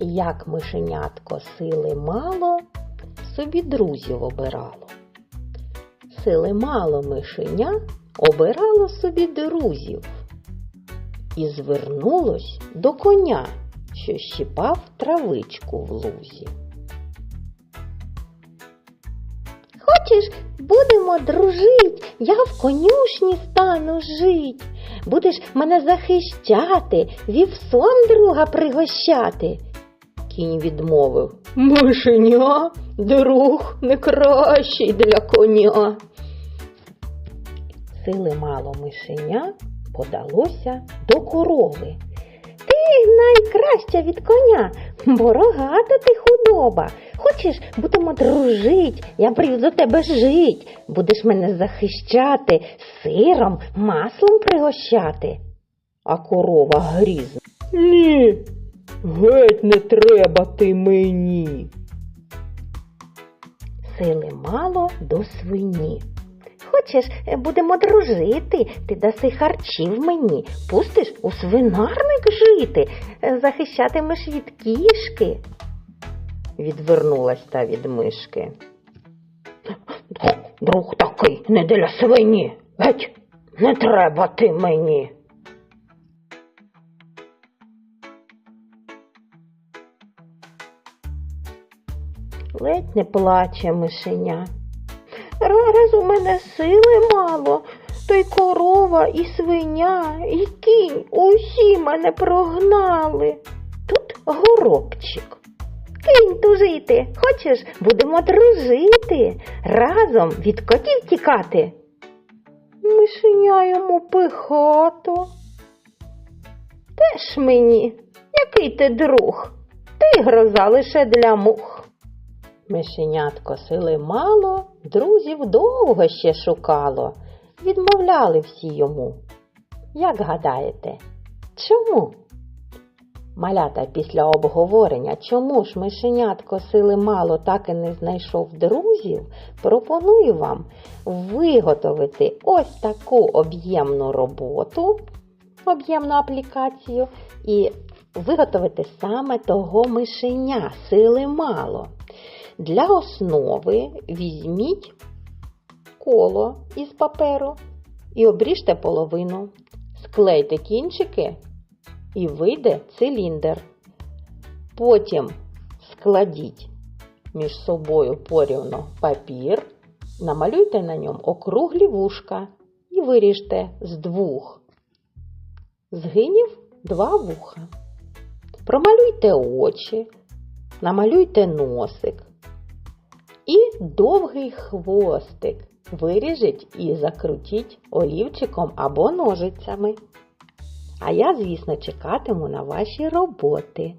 як мишенятко сили мало, собі друзів обирало. Сили мало мишеня обирало собі друзів і звернулось до коня, що щипав травичку в лузі. Хочеш, будемо дружить, я в конюшні стану жить. Будеш мене захищати, вівсон друга пригощати. Кінь відмовив. Мишеня, друг не кращий для коня. Сили мало мишеня подалося до корови. Ти найкраща від коня, бо рогата ти худоба. Хочеш, будемо дружить, я прийду до тебе жить. Будеш мене захищати, сиром, маслом пригощати. А корова грізна. Ні, геть не треба ти мені. Сили мало до свині. Хочеш, будемо дружити, ти даси харчів мені, пустиш у свинарник жити, захищатимеш від кішки. Відвернулась та від мишки. Друг такий не для свині. Геть, не треба ти мені. Ледь не плаче мишеня. Раз у мене сили мало, то й корова, і свиня, і кінь усі мене прогнали. Тут горобчик. Кінь тужити, хочеш, будемо дружити, разом від котів тікати. Мишеня йому пихато. Теж мені, який ти друг, ти гроза лише для мух. Мишенятко сили мало, друзів довго ще шукало, відмовляли всі йому. Як гадаєте, чому? Малята після обговорення, чому ж мишенятко сили мало так і не знайшов друзів, пропоную вам виготовити ось таку об'ємну роботу, об'ємну аплікацію, і виготовити саме того мишеня сили мало. Для основи візьміть коло із паперу і обріжте половину, склейте кінчики і вийде циліндр. Потім складіть між собою порівно папір, намалюйте на ньому округлі вушка і виріжте з двох згинів два вуха. Промалюйте очі, намалюйте носик і довгий хвостик. Виріжіть і закрутіть олівчиком або ножицями. А я, звісно, чекатиму на ваші роботи.